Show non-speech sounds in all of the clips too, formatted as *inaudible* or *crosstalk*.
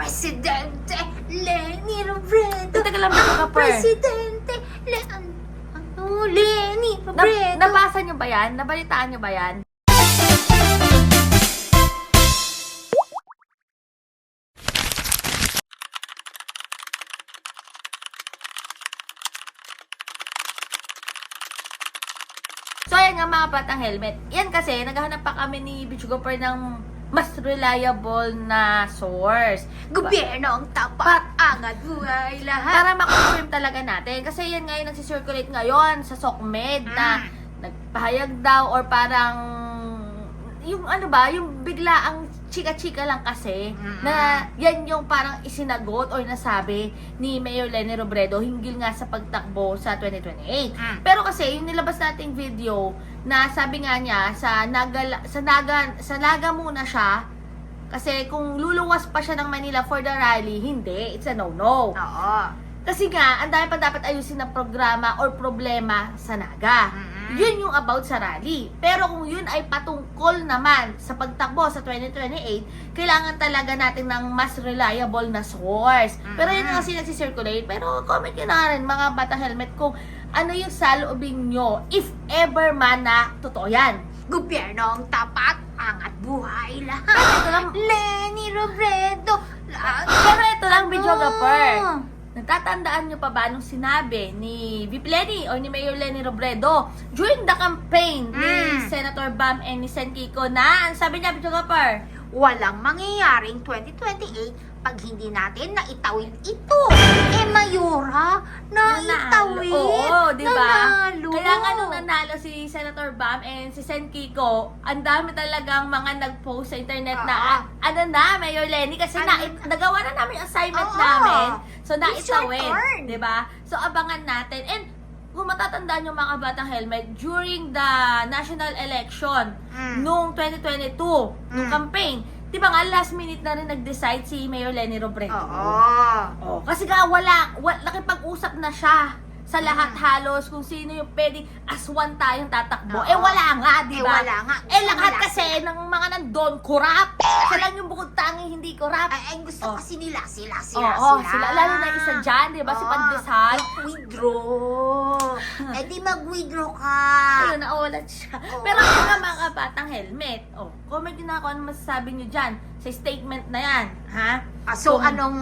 Presidente Lenny Robredo. Teka lang, Bidyo Gapper. Presidente Le... Ano? Lenny Na, Robredo. nabasa nyo ba yan? Nabalitaan nyo ba yan? So, ayan nga mga batang helmet. Yan kasi, naghahanap pa kami ni Bichugopper ng mas reliable na source. Gobyerno ang tapat, angat buhay lahat. Para makonfirm talaga natin. Kasi yan nga yung nagsisirculate ngayon sa SOCMED na Mm. nagpahayag daw or parang yung ano ba, yung bigla ang chika-chika lang kasi Mm. na yan yung parang isinagot or nasabi ni Mayor Lenny Robredo hinggil nga sa pagtakbo sa 2028. Mm. Pero kasi yung nilabas nating video na sabi nga niya sa Naga sa Naga sa Naga muna siya kasi kung luluwas pa siya ng Manila for the rally, hindi, it's a no-no. Oo. Kasi nga, ang dami pa dapat ayusin na programa or problema sa Naga. Mm-mm. Yun yung about sa rally. Pero kung yun ay patungkol naman sa pagtakbo sa 2028, kailangan talaga natin ng mas reliable na source. Pero yun kasi nagsisirculate. Pero comment nyo na rin mga bata helmet kung ano yung saloobin nyo if ever man na totoo yan. Gobyerno ang tapat, angat buhay lahat. Ito lang, Lenny Robredo. La- pero ito lang, video Ano? gapper. Natatandaan nyo pa ba nung sinabi ni VP Lenny o ni Mayor Lenny Robredo during the campaign ni Mm. Senator Bam and ni Sen Kiko na ang sabi niya, Bidyo Gapar, Walang mangyayaring 2028 pag hindi natin naitawid ito. Eh, Mayura, naitawid. Oo, di ba? Nanalo. Kaya nga nung nanalo si Senator Bam and si Sen Kiko, ang dami talagang mga nag-post sa internet na, Oo. ah, ano na, Mayor Lenny, kasi Ano na, na? nagawa na namin yung assignment Oo. namin. So, It's your naitawid. turn. Di ba? So, abangan natin. And, kung matatandaan yung mga batang helmet, during the national election, Mm. noong 2022, nung Mm. campaign, di ba nga last minute na rin nag-decide si Mayor Lenny Robredo? Oo. Oh, kasi nga wala, wala nakipag-usap na siya sa lahat Mm. halos kung sino yung pwedeng aswan tayong tatakbo. Oo. Eh wala nga, di Eh, ba? wala nga. Eh lahat Wala kasi ng mga nandun, kurap. Siya lang yung bukod tangi hindi kurap. Ay, ay, gusto Oh. kasi nila, sila, Oo, sila, oh, sila. sila. Lalo na isa dyan, di ba? Si Oo. Pandesal. Withdraw. *laughs* eh, di mag-withdraw ka. Ayun, naulat siya. Oo. Pero yung nga mga batang helmet. Oh, comment nyo na kung ano masasabi nyo dyan sa statement na yan. Ha? Ah, so, Kung- anong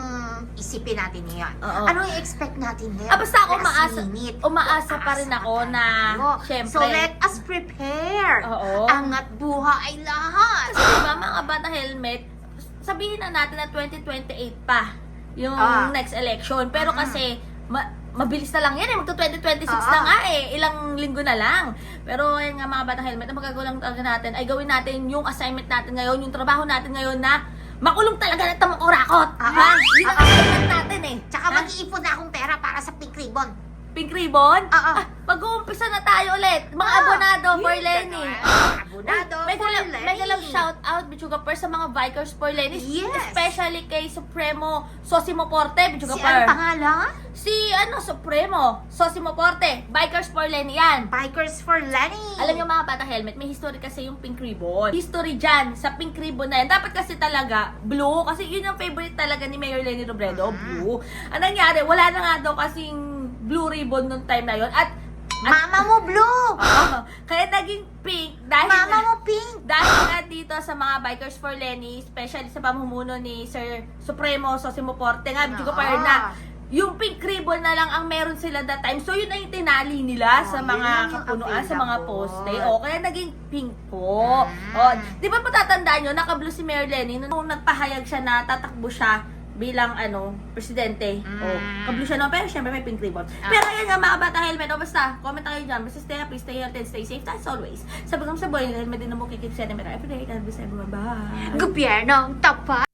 isipin natin ngayon? Oo. Anong i-expect natin ngayon? Ah, basta ako Last umaasa, minute. umaasa pa rin ako na, tayo. syempre, So, let us prepare. Oo. Angat buhay lahat. Kasi diba, mga bata helmet, sabihin na natin na 2028 pa yung Ah. next election. Pero Mm. kasi, ma- mabilis na lang yan eh. Magto 2026 Oo. na nga eh. Ilang linggo na lang. Pero ayun nga mga bata helmet, ang magagawa lang talaga natin ay gawin natin yung assignment natin ngayon, yung trabaho natin ngayon na makulong talaga na tamukurakot. Ah. Ha? Yun ang Ah. assignment natin eh. Tsaka mag-iipon na akong pera para sa pink ribbon. Pink ribbon? Oo. Ah, mag-uumpisa na tayo ulit. Mga Ah, abonado for yun, Lenny. ganun. Abonado for love, Lenny. mega love shout out, Bichuga Per, sa mga bikers for Lenny. Yes. Especially kay Supremo Sosimo Porte, Bichuga Si Per. ang pangalan? Si, ano, Supremo Sosimo Porte, bikers for Lenny yan. Bikers for Lenny. Alam niyo mga bata helmet, may history kasi yung pink ribbon. History dyan, sa pink ribbon na yan. Dapat kasi talaga, blue. Kasi yun ang favorite talaga ni Mayor Lenny Robredo, blue. Ang nangyari, wala na nga daw kasing blue ribbon nung time na yon At, at Mama mo blue. *laughs* Oo. kaya naging pink dahil Mama nga- mo pink. dahil nga dito sa mga Bikers for Lenny, especially sa pamumuno ni Sir Supremo Sosimo Porte nga, Bijuga Oo. Par na yung pink ribbon na lang ang meron sila that time. So, yun ay tinali nila Oo, sa mga kapunuan, sa mga poste. O, kaya naging pink po. Mm. O, di ba patatandaan nyo, naka-blue si Mayor Lenny nung nagpahayag siya na tatakbo siya bilang ano, presidente. O, Mm. kablo siya no, pero syempre may pink ribbon. Ah. Pero yun nga, mga bata helmet. O, basta, comment na kayo dyan. Basta stay happy, stay healthy, stay safe. As always. Sabi ko sa boy, helmet din na mo kikip siya na everyday. God bless everyone. Bye. Gobyerno ang tapat.